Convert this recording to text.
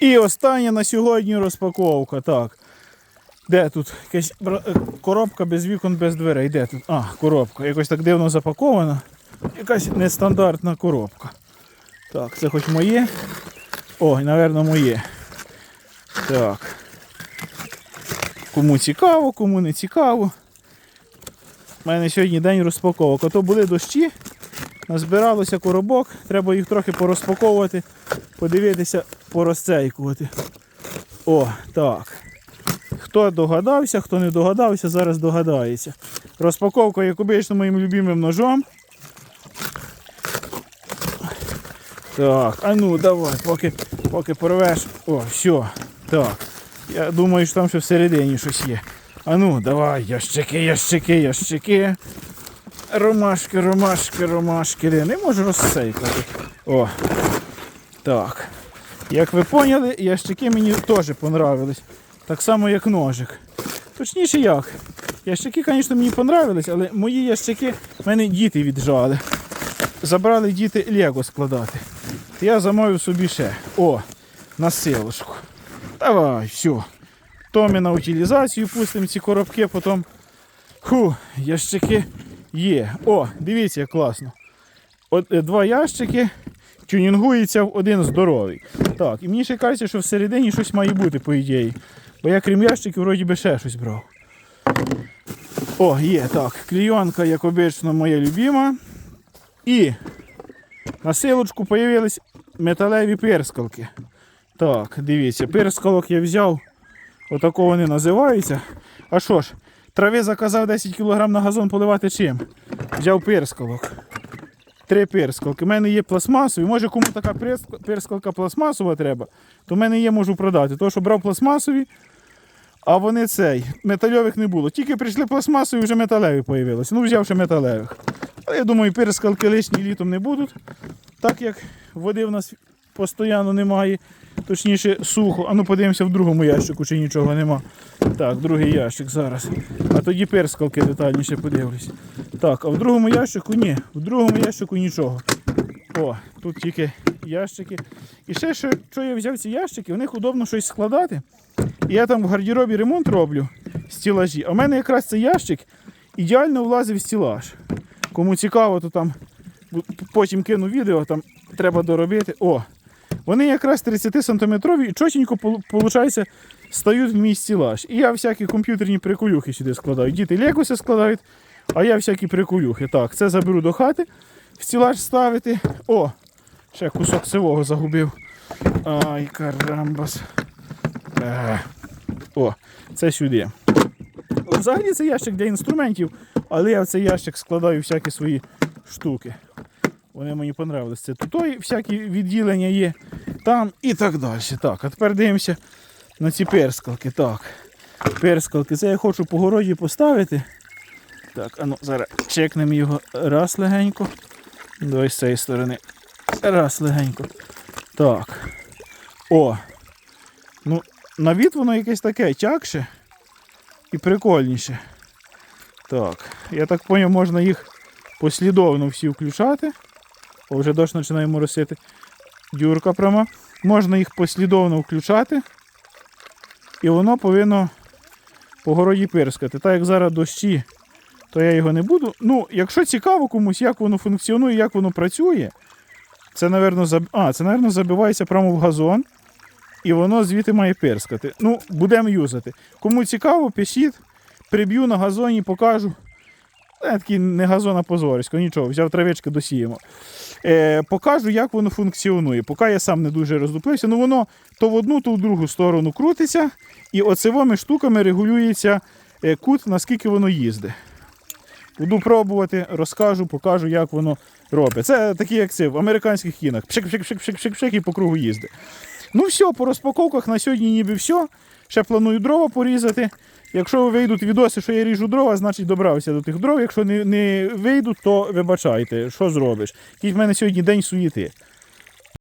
І остання на сьогодні розпаковка. Так. Де тут? Е, коробка без вікон, без дверей. Де тут? А, коробка. Якось так дивно запакована. Якась нестандартна коробка. Так, це хоч моє. Ой, напевно, моє. Так. Кому цікаво, кому не цікаво. У мене сьогодні день розпаковок. А то були дощі, назбиралося коробок, треба їх трохи порозпаковувати, подивитися, порозцейкувати. О, так. Хто догадався, хто не догадався, зараз догадається. Розпаковка, як обично, моїм любимим ножом. Так, а ну давай, поки, поки порвеш. О, все. Так. Я думаю, що там ще всередині щось є. А ну, давай, ящики, ящики, ящики. Ромашки, ромашки, ромашки. Не можу розсейкати. О. Так. Як ви поняли, ящики мені теж понравились. Так само, як ножик. Точніше як. Ящики, звісно, мені понравились, але мої ящики мене діти віджали. Забрали діти Лего складати. Я замовив собі ще. О, на силушку. Давай, все. То ми на утилізацію пустимо ці коробки, потім. Ху, ящики є. О, дивіться, як класно. От, е, два ящики тюнінгується в один здоровий. Так, і мені ще кажеться, що всередині щось має бути, по ідеї. Бо я крім ящиків, вроді би ще щось брав. О, є, так. Клійонка, як обично, моя любима. І на силочку з'явились металеві перскалки. Так, дивіться, перскалок я взяв. Отако вони називаються. А що ж, трави заказав 10 кг на газон поливати чим? Взяв перскалок. Три перскалки. У мене є пластмасові. Може кому така перскалка пластмасова треба, то в мене є, можу продати. Тому що брав пластмасові, а вони цей. Метальових не було. Тільки прийшли пластмасові, вже металеві з'явилися. Ну, взяв ще металевих. Але я думаю, перскалки лишні літом не будуть. Так як води в нас постійно немає, точніше сухо. А ну подивимося в другому ящику, чи нічого нема. Так, другий ящик зараз. А тоді перскалки детальніше подивлюсь. Так, а в другому ящику ні. В другому ящику нічого. О, тут тільки ящики. І ще що, що я взяв ці ящики, в них удобно щось складати. І я там в гардеробі ремонт роблю стілажі. А в мене якраз цей ящик ідеально влазив в стілаж. Кому цікаво, то там потім кину відео, там треба доробити. О, вони якраз 30 сантиметрові і чотенько виходить, стають в мій стілаж. І я всякі комп'ютерні приколюхи сюди складаю. Діти легося складають, а я всякі приколюхи. Так, це заберу до хати, в стілаж ставити. О, ще кусок сивого загубив. Ай, карамбас. Е. О, це сюди. Взагалі це ящик для інструментів, але я в цей ящик складаю всякі свої штуки. Вони мені понравились. Це тут всякі відділення є, там і так далі. Так, а тепер дивимося на ці перскалки. Так. Перскалки. Це я хочу по городі поставити. Так, а ну зараз чекнемо його раз легенько. Давай з цієї сторони. Раз легенько. Так. О. Ну, на від воно якесь таке тягше і прикольніше. Так, я так зрозумів, можна їх послідовно всі включати. О, вже дощ починає моросити. Дюрка пряма. Можна їх послідовно включати. І воно повинно по городі пирскати. Так як зараз дощі, то я його не буду. Ну, якщо цікаво комусь, як воно функціонує, як воно працює, це, напевно, заб... а, це, напевно, забивається прямо в газон. І воно звідти має пирскати. Ну, будемо юзати. Кому цікаво, пишіть, приб'ю на газоні, покажу. Е, такий не газон, а позорисько, нічого, взяв травички, досіємо. Е, покажу, як воно функціонує. Поки я сам не дуже роздуплився, ну воно то в одну, то в другу сторону крутиться, і оцевими штуками регулюється е, кут, наскільки воно їздить. Буду пробувати, розкажу, покажу, як воно робить. Це такі, як це в американських кінах. Пшик-пшик-пшик-пшик-пшик і по кругу їздить. Ну все, по розпаковках на сьогодні ніби все. Ще планую дрова порізати. Якщо вийдуть відоси, що я ріжу дрова, значить добрався до тих дров. Якщо не, не вийдуть, то вибачайте, що зробиш. Якийсь в мене сьогодні день суєти.